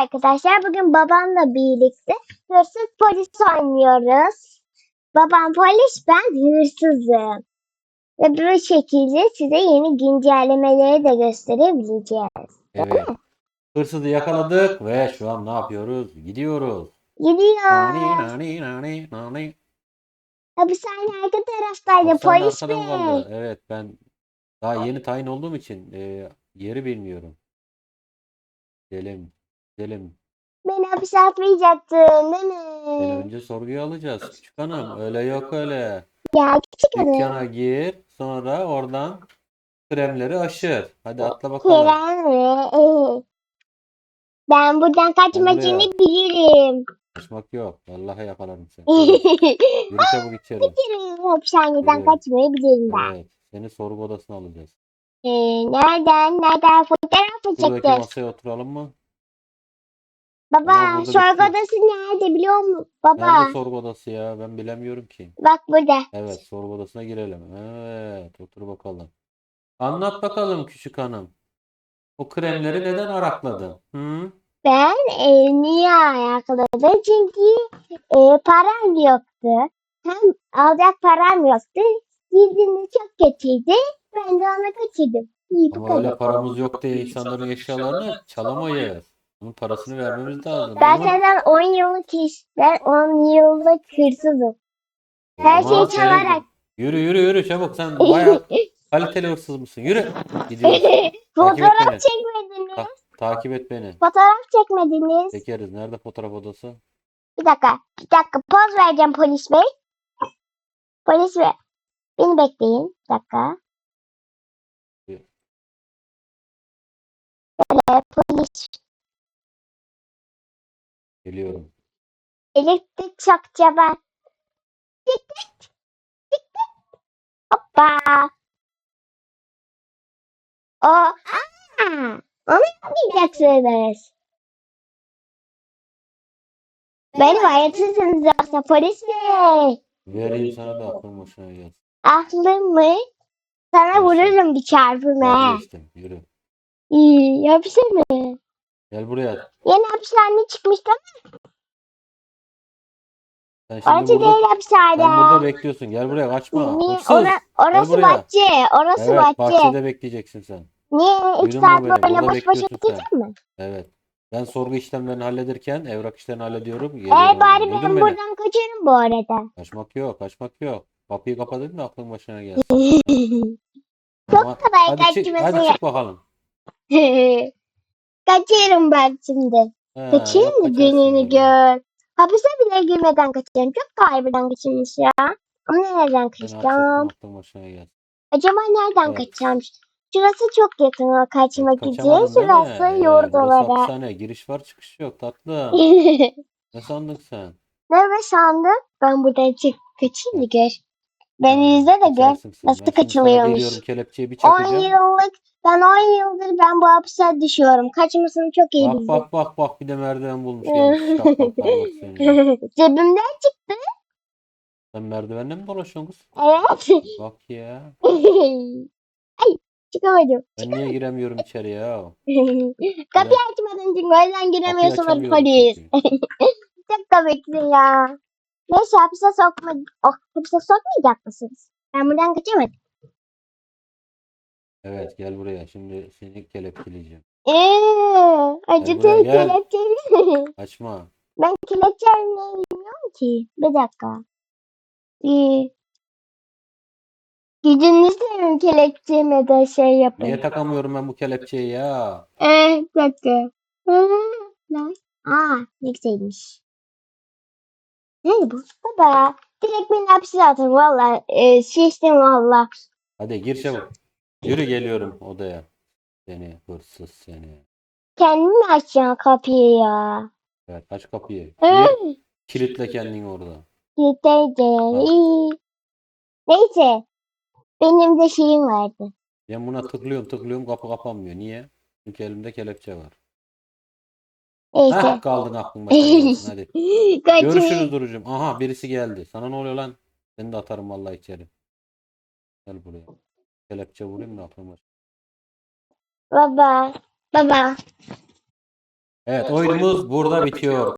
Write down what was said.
arkadaşlar. Bugün babamla birlikte hırsız polis oynuyoruz. Babam polis, ben hırsızım. Ve bu şekilde size yeni güncellemeleri de gösterebileceğiz. Evet. Hırsızı yakaladık ve şu an ne yapıyoruz? Gidiyoruz. Gidiyor. Nani nani nani nani. Hapishane arka taraftaydı Hapishane polis arkada mı bey. kaldı? Evet ben daha yeni tayin olduğum için e, yeri bilmiyorum. Gidelim. Gidelim. Beni hapise atmayacaktın değil Seni mi? önce sorguya alacağız. Küçük hanım. Öyle yok öyle. Ya küçük hanım. Dükkana gir. Sonra oradan kremleri aşır. Hadi atla bakalım. Kerem mi? Ben buradan kaçmacını bilirim. Kaçmak yok. Vallahi yakalarım seni. Yürü çabuk içeri. Bilirim hapishaneden kaçmayı bilirim ben. Evet. Seni sorgu odasına alacağız. Ee, nereden? Nereden fotoğraf mı Buradaki masaya oturalım mı? Baba burada sorgu odası nerede biliyor musun? Baba Nerede sorgu odası ya? Ben bilemiyorum ki. bak burada. Evet, sorgu odasına girelim. Evet, otur bakalım. Anlat bakalım küçük hanım. O kremleri neden arakladın? Hı? Ben e, niye ayakladım? Çünkü e, param yoktu. Hem alacak param yoktu. Giydiğinde çok kötüydü. Ben de ona kaçırdım. İyi bu Ama öyle paramız yok diye insanların eşyalarını çalamayız. Bunun parasını vermemiz lazım. Ben Ama- senden 10 yıllık iş. Ben 10 yıllık hırsızım. her şeyi çalarak. Yürü yürü yürü çabuk sen bayağı kaliteli hırsız mısın? Yürü. Gidiyoruz. Fotoğraf çekmediniz. Ta- takip et beni. Fotoğraf çekmediniz. Çekeriz. Nerede fotoğraf odası? Bir dakika. Bir dakika. Poz vereceğim polis bey. Polis bey. Beni bekleyin. Bir dakika. Böyle polis. Geliyorum. Elektrik çakça ben. Tik tik. Tik tik. Hoppa. O. Aa, onu yapmayacaksınız. Benim hayatınız yoksa polis bey. Vereyim sana da aklın başına gelsin. Aklım mı? Sana vururum bir çarpımı. ha. Vazgeçtim. Yürü. İyi, hapise mi? Gel buraya. Yeni hapishane Sen şimdi orası burada, değil hapishane. sen burada bekliyorsun. Gel buraya kaçma. Niye? Hırsız. Ora, orası buraya. bahçe. Orası Evet bahçe. bahçede bekleyeceksin sen. Niye? Duydun mu saat beni? böyle Burada boş boş bekliyorsun mi? Evet. Ben sorgu işlemlerini hallederken evrak işlerini hallediyorum. Ee, Geliyorum bari ben. Duydun ben beni? buradan kaçarım bu arada. Kaçmak yok. Kaçmak yok. Kapıyı kapatayım da aklın başına gelsin. Çok Ama- kolay hadi çık, kaçması. hadi çık bakalım. Kaçarım ben şimdi. He, Kaçayım mı gününü gör. Hapise bile girmeden kaçarım. Çok kaybeden kaçırmış ya. Ama nereden kaçacağım? Acaba nereden Evet. kaçacağım? Şurası çok yakın o değil mi? Şurası yurt burası olarak. hapishane. Giriş var çıkış yok tatlım. Ne sandın sen? Nerede sandın? Ben buradan çık kaçayım da gör. Beni izle de gör. Nasıl Ben şimdi sana kaçılıyormuş. Kelepçeyi bir 10 çakacağım. yıllık, ben 10 yıldır ben bu hapse düşüyorum. Kaçmasını çok iyi Bak bilirim. bak bak bak bir de merdiven bulmuş gelmiş. Bak parmak seni. Cebimden çıktı. Sen merdivenle mi dolaşıyorsun kız? Evet. Bak ya. Ay çıkamadım. Ben niye giremiyorum içeri ya? Kapıyı açmadın çünkü o yüzden Kapıyı giremiyorsun açamıyorum polis. çünkü. Çok komiksin ya. Neyse hapise sokma. Oh, hapise sokmayacak mısınız? Ben buradan kaçamadım. Evet gel buraya. Şimdi seni kelepçeleyeceğim. Eee, acıdı buraya, gel. kelepçeli. Açma. ben kelepçeyi bilmiyorum ki. Bir dakika. İyi. Gücünü seveyim kelepçeme de şey yapın. Niye takamıyorum ben bu kelepçeyi ya? Eee, bir dakika. Aa, ne güzelmiş. Neydi bu? Baba, direkt beni hapse atın valla. E, şiştim valla. Hadi gir çabuk. Yürü geliyorum odaya. Seni hırsız seni. Kendin mi açacaksın kapıyı ya? Evet aç kapıyı. Hı, kilitle kendini orada. Yeterli. Neyse. Benim de şeyim vardı. Ben buna tıklıyorum tıklıyorum kapı kapanmıyor. Niye? Çünkü elimde kelepçe var. Hah kaldın gelsin hadi. Görüşürüz Duru'cum. Aha birisi geldi. Sana ne oluyor lan? Seni de atarım vallahi içeri. Gel buraya. Kelepçe vurayım da başına. Baba. Baba. Evet oyunumuz burada bitiyor.